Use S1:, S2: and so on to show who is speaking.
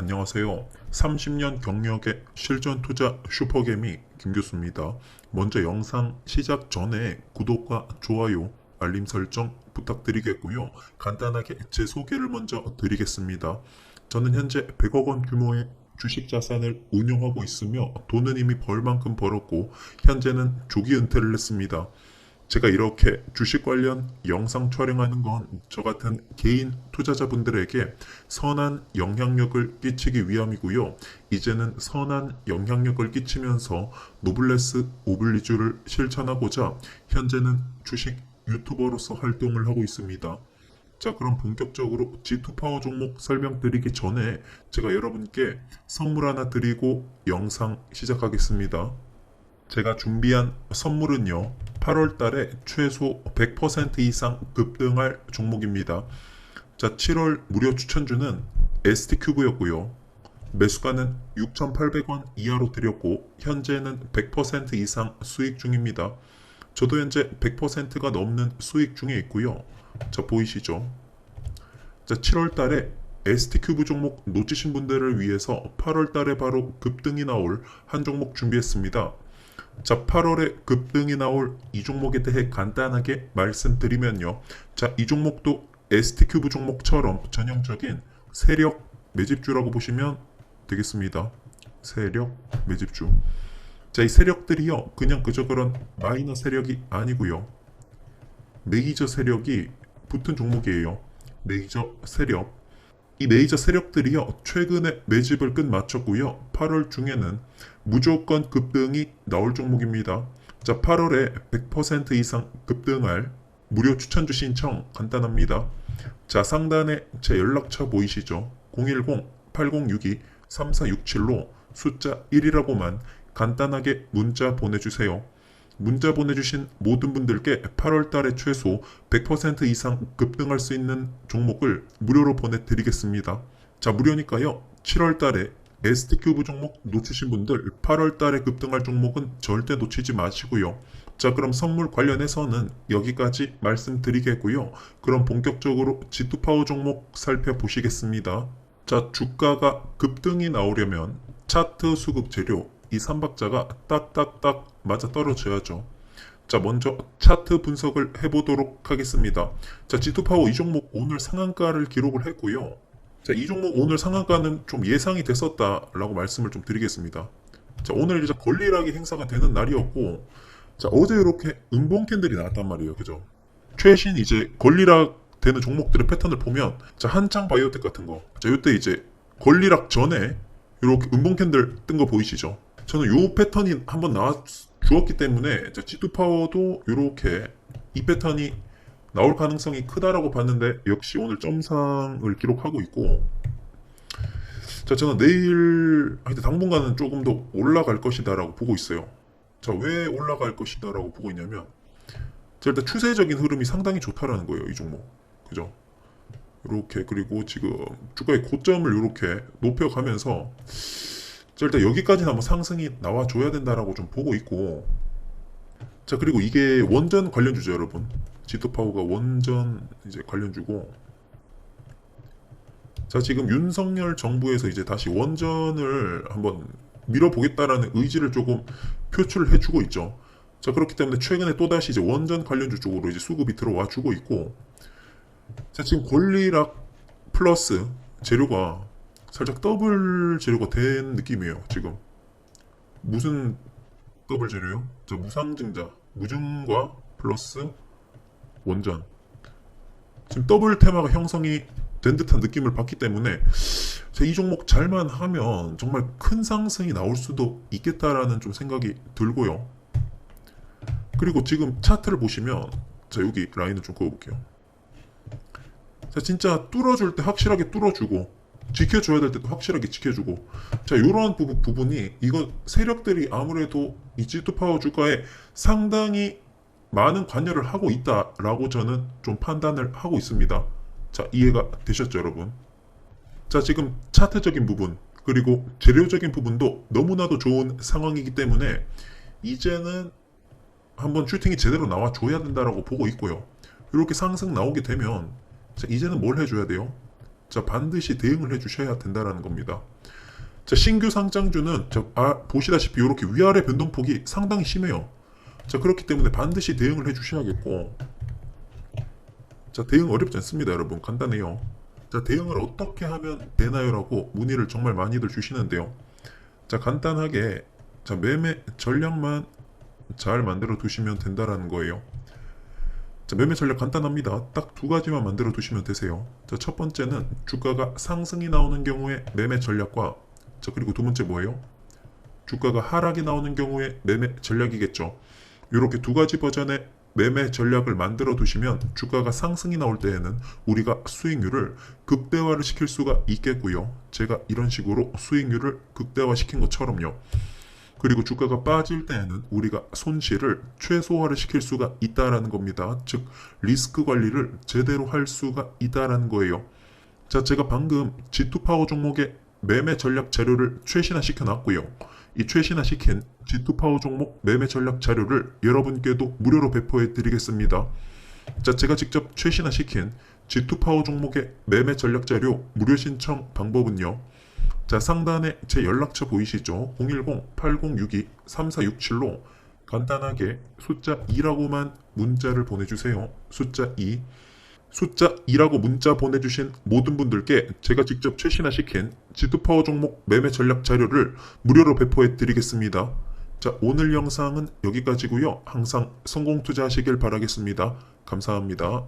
S1: 안녕하세요. 30년 경력의 실전 투자 슈퍼개미 김교수입니다. 먼저 영상 시작 전에 구독과 좋아요, 알림 설정 부탁드리겠고요. 간단하게 제 소개를 먼저 드리겠습니다. 저는 현재 100억 원 규모의 주식 자산을 운용하고 있으며 돈은 이미 벌 만큼 벌었고 현재는 조기 은퇴를 했습니다. 제가 이렇게 주식 관련 영상 촬영하는 건 저 같은 개인 투자자분들에게 선한 영향력을 끼치기 위함이고요. 이제는 선한 영향력을 끼치면서 노블레스 오블리주를 실천하고자 현재는 주식 유튜버로서 활동을 하고 있습니다. 자, 그럼 본격적으로 G2 파워 종목 설명드리기 전에 제가 여러분께 선물 하나 드리고 영상 시작하겠습니다. 제가 준비한 선물은요. 8월 달에 최소 100% 이상 급등할 종목입니다. 자, 7월 무료 추천주는 ST큐브였고요. 매수가는 6,800원 이하로 드렸고 현재는 100% 이상 수익 중입니다. 저도 현재 100%가 넘는 수익 중에 있고요. 자, 보이시죠? 자, 7월 달에 ST큐브 종목 놓치신 분들을 위해서 8월 달에 바로 급등이 나올 한 종목 준비했습니다. 자, 8월에 급등이 나올 이 종목에 대해 간단하게 말씀드리면요. 자, 이 종목도 ST큐브 종목처럼 전형적인 세력 매집주라고 보시면 되겠습니다. 세력 매집주. 자, 이 세력들이요. 그냥 그저 그런 마이너 세력이 아니고요. 메이저 세력이 붙은 종목이에요. 메이저 세력. 이 메이저 세력들이 요. 최근에 매집을 끝마쳤고요. 8월 중에는 무조건 급등이 나올 종목입니다. 자, 8월에 100% 이상 급등할 무료 추천주 신청 간단합니다. 자, 상단에 제 연락처 보이시죠? 010-8062-3467로 숫자 1이라고만 간단하게 문자 보내주세요. 문자 보내주신 모든 분들께 8월 달에 최소 100% 이상 급등할 수 있는 종목을 무료로 보내드리겠습니다. 자, 무료니까요. 7월 달에 ST큐브 종목 놓치신 분들 8월 달에 급등할 종목은 절대 놓치지 마시고요. 자, 그럼 선물 관련해서는 여기까지 말씀드리겠고요. 그럼 본격적으로 G2파워 종목 살펴보시겠습니다. 자, 주가가 급등이 나오려면 차트 수급 재료 이 3박자가 딱딱딱 맞아 떨어져야죠. 자, 먼저 차트 분석을 해보도록 하겠습니다. 자, G2파워 이 종목 오늘 상한가를 기록을 했고요. 자, 이 종목 오늘 상한가는 좀 예상이 됐었다라고 말씀을 좀 드리겠습니다. 자, 오늘 이제 권리락이 행사가 되는 날이었고, 자, 어제 이렇게 음봉 캔들이 나왔단 말이에요. 그죠? 최신 이제 권리락 되는 종목들의 패턴을 보면, 자, 한창 바이오텍 같은 거. 자, 이때 이제 권리락 전에 이렇게 음봉 캔들 뜬 거 보이시죠? 저는 요 패턴이 한번 나와 주었기 때문에 자, G2 파워도 이렇게 이 패턴이 나올 가능성이 크다라고 봤는데 역시 오늘 점상을 기록하고 있고 자 저는 내일 하여튼 당분간은 조금 더 올라갈 것이다라고 보고 있어요. 자 왜 올라갈 것이다라고 보고 있냐면 자 일단 추세적인 흐름이 상당히 좋다라는 거예요 이 종목 그죠? 이렇게 그리고 지금 주가의 고점을 이렇게 높여가면서 자, 일단 여기까지는 한번 상승이 나와줘야 된다라고 좀 보고 있고. 자 그리고 이게 원전 관련주죠 여러분. 지토파워가 원전 이제 관련주고. 자 지금 윤석열 정부에서 이제 다시 원전을 한번 밀어보겠다라는 의지를 조금 표출을 해주고 있죠. 자 그렇기 때문에 최근에 또다시 이제 원전 관련주 쪽으로 이제 수급이 들어와 주고 있고 자 지금 권리락 플러스 재료가 살짝 더블 재료가 된 느낌이에요 지금. 무슨 더블 재료요? 저 무상증자 무증과 플러스 원전. 지금 더블 테마가 형성이 된 듯한 느낌을 받기 때문에 이 종목 잘만 하면 정말 큰 상승이 나올 수도 있겠다라는 좀 생각이 들고요. 그리고 지금 차트를 보시면 자 여기 라인을 좀 그어볼게요 자 진짜 뚫어줄 때 확실하게 뚫어주고 지켜줘야 될 때도 확실하게 지켜주고 자 부분, 부분이 이거 세력들이 아무래도 이 G2 파워 주가에 상당히 많은 관여를 하고 있다라고 저는 좀 판단을 하고 있습니다. 자 이해가 되셨죠 여러분? 자 지금 차트적인 부분 그리고 재료적인 부분도 너무나도 좋은 상황이기 때문에 이제는 한번 슈팅이 제대로 나와줘야 된다라고 보고 있고요. 이렇게 상승 나오게 되면 자, 이제는 뭘 해줘야 돼요? 자, 반드시 대응을 해주셔야 된다라는 겁니다. 자, 신규 상장주는 자, 아, 보시다시피 이렇게 위아래 변동폭이 상당히 심해요. 자, 그렇기 때문에 반드시 대응을 해주셔야겠고, 자, 대응 어렵지 않습니다, 여러분. 간단해요. 자, 대응을 어떻게 하면 되나요 라고 문의를 정말 많이들 주시는데요. 자, 간단하게 자, 매매 전략만 잘 만들어 두시면 된다라는 거예요. 자, 매매 전략 간단합니다. 딱 두 가지만 만들어 두시면 되세요. 자, 첫 번째는 주가가 상승이 나오는 경우에 매매 전략과 자, 그리고 두 번째 뭐예요? 주가가 하락이 나오는 경우에 매매 전략이겠죠. 이렇게 두 가지 버전의 매매 전략을 만들어 두시면 주가가 상승이 나올 때에는 우리가 수익률을 극대화를 시킬 수가 있겠고요. 제가 이런 식으로 수익률을 극대화 시킨 것처럼요. 그리고 주가가 빠질 때에는 우리가 손실을 최소화를 시킬 수가 있다라는 겁니다. 즉 리스크 관리를 제대로 할 수가 있다라는 거예요. 자, 제가 방금 G2 파워 종목의 매매 전략 자료를 최신화 시켜놨고요. 이 최신화 시킨 G2 파워 종목 매매 전략 자료를 여러분께도 무료로 배포해 드리겠습니다. 자, 제가 직접 최신화 시킨 G2 파워 종목의 매매 전략 자료 무료 신청 방법은요. 자, 상단에 제 연락처 보이시죠? 010-8062-3467로 간단하게 숫자 2라고만 문자를 보내주세요. 숫자 2. 숫자 2라고 문자 보내주신 모든 분들께 제가 직접 최신화 시킨 지투파워 종목 매매 전략 자료를 무료로 배포해 드리겠습니다. 자, 오늘 영상은 여기까지고요. 항상 성공 투자하시길 바라겠습니다. 감사합니다.